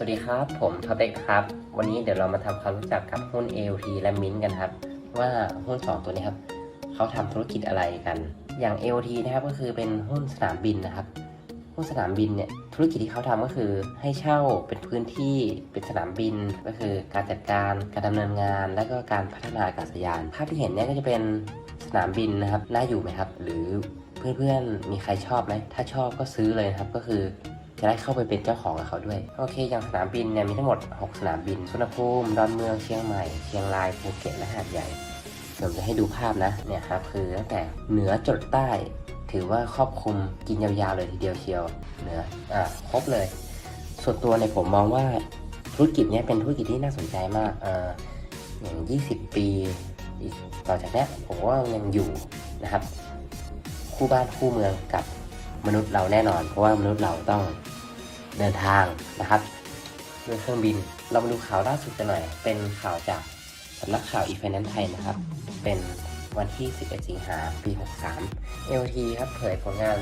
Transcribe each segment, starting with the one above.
สวัสดีครับ ผมท็อปเด็กครับ วันนี้เดี๋ยวเรามาทำความรู้จักกับหุ้น AOT และมินกันครับ ว่าหุ้น 2 ตัวนี้ครับเขาทำธุรกิจอะไรกัน อย่าง AOT นะครับก็คือเป็นหุ้นสนามบินนะครับ หุ้นสนามบินเนี่ยธุรกิจที่เขาทำก็คือให้เช่าเป็นพื้นที่เป็นสนามบิน ก็คือการจัดการการดำเนินงาน และก็การพัฒนาอากาศยาน ภาพที่เห็นเนี่ยก็จะเป็นสนามบินนะครับน่าอยู่ไหมครับ หรือเพื่อนๆมีใครชอบไหมถ้าชอบก็ซื้อเลยครับก็คือ จะได้เข้าไปเป็นเจ้าของกับเขาด้วย โอเค อย่างสนามบินเนี่ยมีทั้งหมด 6 สนามบิน สุวรรณภูมิ ดอนเมือง เชียงใหม่ เชียงราย ภูเก็ต และหาดใหญ่เดี๋ยวผมจะให้ดูภาพนะ เนี่ยครับคือตั้งแต่เหนือจดใต้ ถือว่าครอบคลุมกินยาวๆเลยทีเดียวเชียว เหนือ อ่าครบเลย ส่วนตัวเนี่ยผมมองว่าธุรกิจเนี้ยเป็นธุรกิจที่น่าสนใจมากเอ่ออย่าง 20 ปีอีกต่อจากนี้ผมว่ายังอยู่นะครับ คู่บ้านคู่เมืองกับ มนุษย์เราแน่นอน เพราะว่ามนุษย์เราต้องเดินทางนะครับด้วยเครื่องบิน เรามาดูข่าวล่าสุดกันหน่อย เป็นข่าวจากสำนักข่าวอี i ฟแนนซ์ไทยนะครับ เป็นวันที่ 11 สิงหาปี 63 LT ครับเผยผลงาน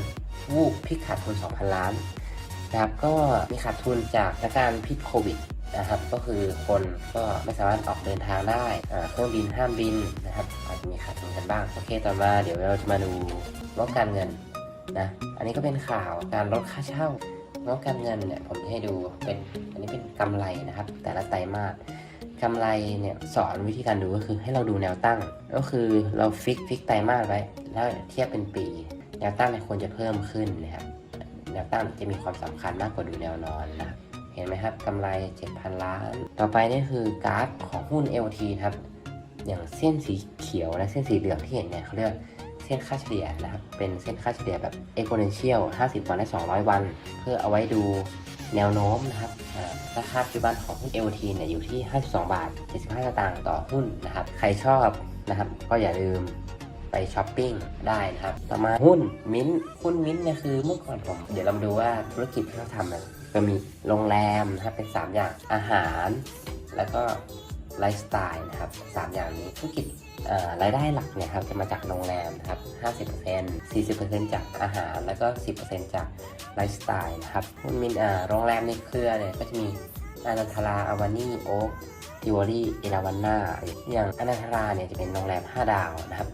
วูบพิกขาดทุน 2,000 ล้านนะครับ ก็มีขาดทุนจากสถานการณ์พิษโควิดนะครับ ก็คือคนก็ไม่สามารถออกเดินทางได้ เครื่องบินห้ามบินนะครับ อาจจะมีขาดทุนกันบ้าง โอเค ต่อมาเดี๋ยวเราจะมาดูงบการเงิน นะ อันนี้ก็เป็นข่าวการลดค่าเช่างบการเงินเนี่ยผมจะให้ดูเป็นอันนี้เป็นกำไรนะครับ แต่ละไตรมาสกำไรเนี่ยสอนวิธีการดูก็คือให้เราดูแนวตั้ง ก็คือเราฟิกฟิกไตรมาสไว้แล้วเทียบเป็นปี แนวตั้งควรจะเพิ่มขึ้นนะครับแนวตั้งจะมีความสำคัญมากกว่าดูแนวนอนนะเห็นไหมครับกำไร 7,000 ล้าน ต่อไปนี่คือกราฟของหุ้น LT ครับอย่างเส้นสีเขียวและเส้นสีเหลืองที่เห็นเนี่ยเขาเรียก เส้นค่าเฉลี่ยนะครับ เป็นเส้นค่าเฉลี่ยแบบ exponential 50 วันและ 200 วัน เพื่อเอาไว้ดูแนวโน้มนะครับราคาปัจจุบันของหุ้น LT เนี่ยอยู่ที่ 52 บาท 75 สตางค์ต่อหุ้นนะครับ ใครชอบนะครับ ก็อย่าลืมไปช้อปปิ้งได้นะครับ ต่อมาหุ้นมิ้นหุ้นมิ้นเนี่ยคือเมื่อก่อนผมเดี๋ยวเรามาดูว่าธุรกิจที่เขาทำนี่ยก็มีโรงแรมนะครับเป็น 3 อย่างอาหาร แล้วก็ ไลฟ์สไตล์นะครับสามอย่างนี้ธุรกิจรายได้หลักเนี่ยครับจะมาจากโรงแรมนะครับ50% 40%จากอาหาร แล้วก็ 10%จากไลฟ์สไตล์นะครับหุ้นมินโรงแรมในเครือเนี่ยก็จะมีอนันทราอาวานี่โอ๊กทิวอรี่เอราวันนาอย่างอนันทราเนี่ยจะเป็นโรงแรม 5 ดาวนะครับ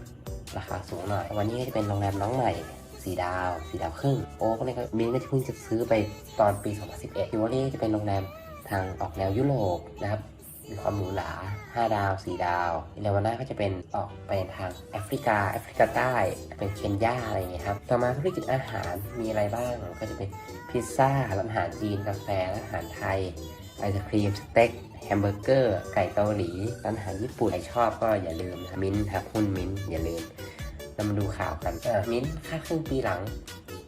ราคาสูงหน่อย วันนี้ก็จะเป็นโรงแรมน้องใหม่4ดาว4ดาวครึ่ง โอ๊กเนี่ยก็มินก็เพิ่งจะซื้อไปตอนปี 2011ทิวอรี่จะเป็นโรงแรมทางออกแนวยุโรปนะครับ มีความหรูหรา5 ดาว 4 ดาวอิเลวาน่าก็จะเป็นออกไปทางแอฟริกาแอฟริกาใต้เป็นเคนยาอะไรอย่างเงี้ยครับ ต่อมาธุรกิจอาหารมีอะไรบ้าง ก็จะเป็นพิซซ่าร้านอาหารจีนกาแฟร้านอาหารไทยไอศครีมสเต็กแฮมเบอร์เกอร์ไก่เกาหลีร้านอาหารญี่ปุ่นใครชอบก็อย่าลืมนะมิ้นท์ครับหุ้นมิ้นท์อย่าลืมเรามาดูข่าวกันมิ้นท์คาดครึ่งปีหลัง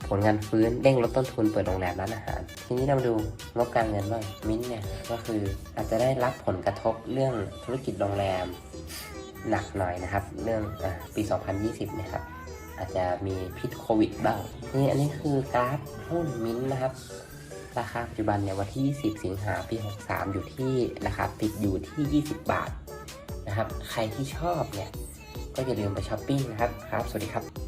ผลงานฟื้นเร่งลดต้นทุนเปิดโรงแรมร้านอาหาร ทีนี้เราดูงบการเงินบ้างมิ้นเนี่ยก็คืออาจจะได้รับผลกระทบเรื่องธุรกิจโรงแรมหนักหน่อยนะครับ เรื่องอปี 2020 นะครับ อาจจะมีพิษโควิดบ้างนี่อันนี้คือกราฟหุ้นมิ้นนะครับ ราคาปัจจุบันเนี่ยวันที่ 20 สิงหาปี 63 อยู่ที่ราคาปิดอยู่ที่ 20 บาทนะครับ ใครที่ชอบเนี่ยก็อย่าลืมไปช้อปปิ้งนะครับครับ สวัสดีครับ